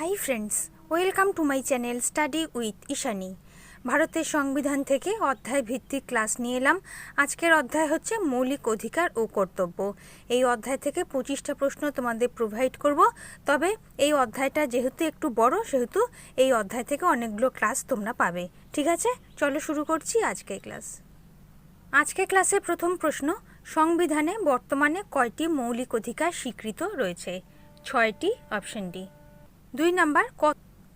Hi friends welcome to my channel study with Ishani ভারতের সংবিধান থেকে অধ্যায় ভিত্তিক ক্লাস নিয়ে এলাম। আজকের অধ্যায় হচ্ছে মৌলিক অধিকার ও কর্তব্য। এই অধ্যায় থেকে পঁচিশটা প্রশ্ন তোমাদের প্রোভাইড করব। তবে এই অধ্যায়টা যেহেতু একটু বড়, সেহেতু এই অধ্যায় থেকে অনেকগুলো ক্লাস তোমরা পাবে। ঠিক আছে? চলো শুরু করছি আজকের ক্লাস আজকে ক্লাসে প্রথম প্রশ্ন, সংবিধানে বর্তমানে কয়টি মৌলিক অধিকার স্বীকৃত রয়েছে? ছয়টি অপশন ডি দুই নাম্বার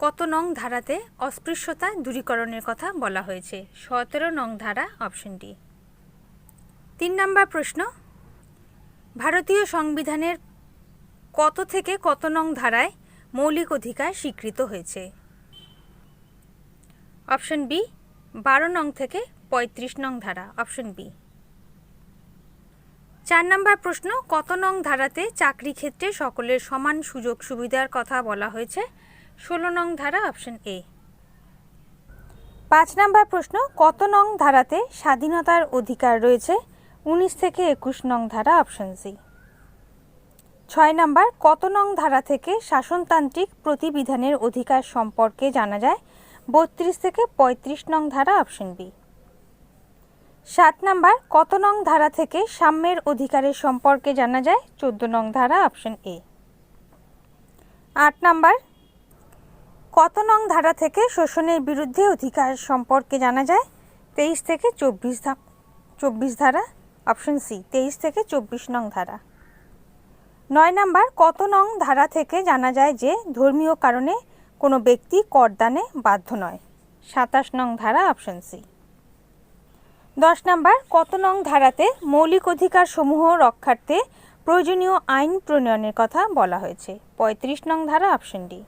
কত নং ধারাতে অস্পৃশ্যতা দূরীকরণের কথা বলা হয়েছে? সতেরো নং ধারা অপশন ডি তিন নাম্বার প্রশ্ন, ভারতীয় সংবিধানের কত থেকে কত নং ধারায় মৌলিক অধিকার স্বীকৃত হয়েছে? অপশন বি বারো নং থেকে পঁয়ত্রিশ নং ধারা অপশন বি চার নম্বর প্রশ্ন, কত নং ধারাতে চাকরি ক্ষেত্রে সকলের সমান সুযোগ সুবিধার কথা বলা হয়েছে? ষোলো নং ধারা অপশন এ পাঁচ নম্বর প্রশ্ন, কত নং ধারাতে স্বাধীনতার অধিকার রয়েছে? উনিশ থেকে একুশ নং ধারা অপশন সি ছয় নম্বর, কত নং ধারা থেকে শাসনতান্ত্রিক প্রতিবিধানের অধিকার সম্পর্কে জানা যায়? বত্রিশ থেকে পঁয়ত্রিশ নং ধারা অপশন বি সাত নাম্বার, কত নং ধারা থেকে সাম্যের অধিকারের সম্পর্কে জানা যায়? চোদ্দ নং ধারা অপশন এ আট নাম্বার, কত নং ধারা থেকে শোষণের বিরুদ্ধে অধিকার সম্পর্কে জানা যায়? তেইশ থেকে চব্বিশ চব্বিশ ধারা অপশন সি তেইশ থেকে চব্বিশ নং ধারা। নয় নাম্বার, কত নং ধারা থেকে জানা যায় যে ধর্মীয় কারণে কোনো ব্যক্তি করদানে বাধ্য নয়? সাতাশ নং ধারা অপশন সি দশ নাম্বার, কত নং ধারাতে মৌলিক অধিকার সমূহ রক্ষার্থে প্রয়োজনীয় আইন প্রণয়নের কথা বলা হয়েছে? পঁয়ত্রিশ নং ধারা অপশন ডি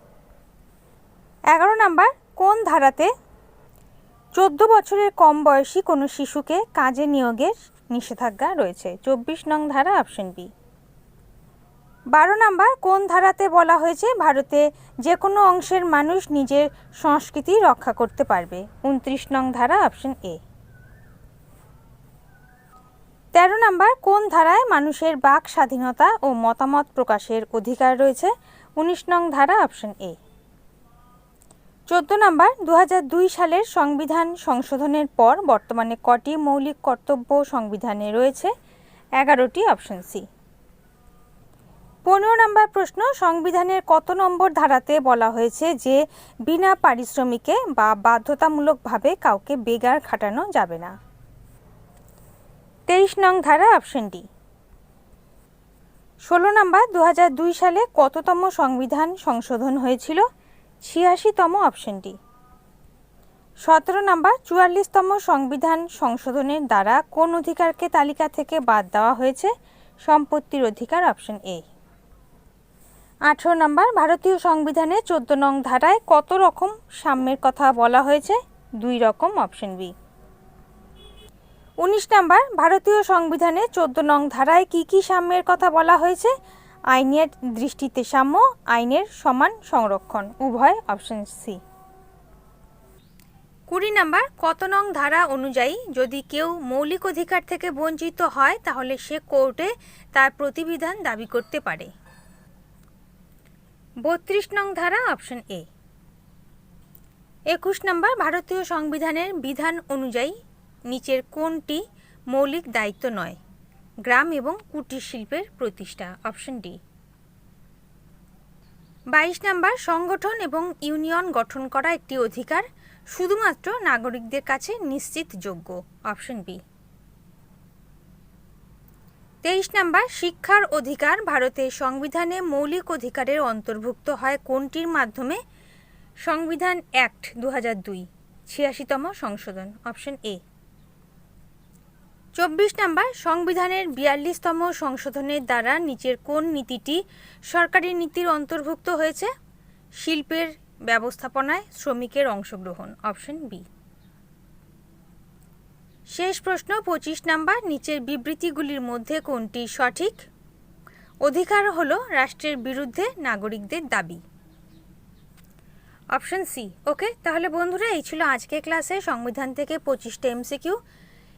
এগারো নাম্বার, কোন ধারাতে চোদ্দ বছরের কম বয়সী কোনো শিশুকে কাজে নিয়োগের নিষেধাজ্ঞা রয়েছে? চব্বিশ নং ধারা অপশন বি বারো নাম্বার, কোন ধারাতে বলা হয়েছে ভারতে যে কোনো অংশের মানুষ নিজের সংস্কৃতি রক্ষা করতে পারবে? উনত্রিশ নং ধারা অপশন এ তেরো নাম্বার, কোন ধারায় মানুষের বাক স্বাধীনতা ও মতামত প্রকাশের অধিকার রয়েছে? উনিশ নং ধারা অপশন এ চোদ্দ নাম্বার দু সালের সংবিধান সংশোধনের পর বর্তমানে কটি মৌলিক কর্তব্য সংবিধানে রয়েছে? এগারোটি অপশন সি পনেরো নম্বর প্রশ্ন, সংবিধানের কত নম্বর ধারাতে বলা হয়েছে যে বিনা পারিশ্রমিকে বা বাধ্যতামূলকভাবে কাউকে বেগার খাটানো যাবে না? তেইশ নং ধারা অপশন ডি ষোলো নম্বর দু হাজার দুই সালে কততম সংবিধান সংশোধন হয়েছিল? ছিয়াশিতম অপশন ডি সতেরো নম্বর, চুয়াল্লিশতম সংবিধান সংশোধনের দ্বারা কোন অধিকারকে তালিকা থেকে বাদ দেওয়া হয়েছে? সম্পত্তির অধিকার অপশন এ আঠেরো নম্বর, ভারতীয় সংবিধানে চোদ্দ নং ধারায় কত রকম সাম্যের কথা বলা হয়েছে? দুই রকম অপশন বি উনিশ নাম্বার, ভারতীয় সংবিধানে চোদ্দ নং ধারায় কি কি সাম্যের কথা বলা হয়েছে? আইনের দৃষ্টিতে সাম্য, আইনের সমান সংরক্ষণ। উভয় অপশন সি কুড়ি নাম্বার, কত নং ধারা অনুযায়ী যদি কেউ মৌলিক অধিকার থেকে বঞ্চিত হয়, তাহলে সে কোর্টে তার প্রতিবিধান দাবি করতে পারে। বত্রিশ নং ধারা, অপশন এ একুশ নম্বর, ভারতীয় সংবিধানের বিধান অনুযায়ী নিচের কোনটি মৌলিক দায়িত্ব নয়, গ্রাম এবং কুটির শিল্পের প্রতিষ্ঠা, অপশন ডি। বাইশ নাম্বার, সংগঠন এবং ইউনিয়ন গঠন করা একটি অধিকার, শুধুমাত্র নাগরিকদের কাছে নিশ্চিতযোগ্য অপশন বি। তেইশ নাম্বার, শিক্ষার অধিকার ভারতের সংবিধানে মৌলিক অধিকারের অন্তর্ভুক্ত হয় কোনটির মাধ্যমে? সংবিধান অ্যাক্ট দু হাজার দুই, ছিয়াশিতম সংশোধন, অপশন এ। চব্বিশ নাম্বার সংবিধানের বিয়াল্লিশতম সংশোধনের দ্বারা নিচের কোন নীতিটি সরকারি নীতির অন্তর্ভুক্ত হয়েছে? শিল্পের ব্যবস্থাপনায় শ্রমিকের অংশগ্রহণ, অপশন বি। শেষ প্রশ্ন, পঁচিশ নাম্বার নিচের বিবৃতিগুলির মধ্যে কোনটি সঠিক? অধিকার হল রাষ্ট্রের বিরুদ্ধে নাগরিকদের দাবি। Option C. ওকে, তাহলে বন্ধুরা, এই ছিল আজকের ক্লাসে সংবিধান থেকে পঁচিশটা এমসিকিউ।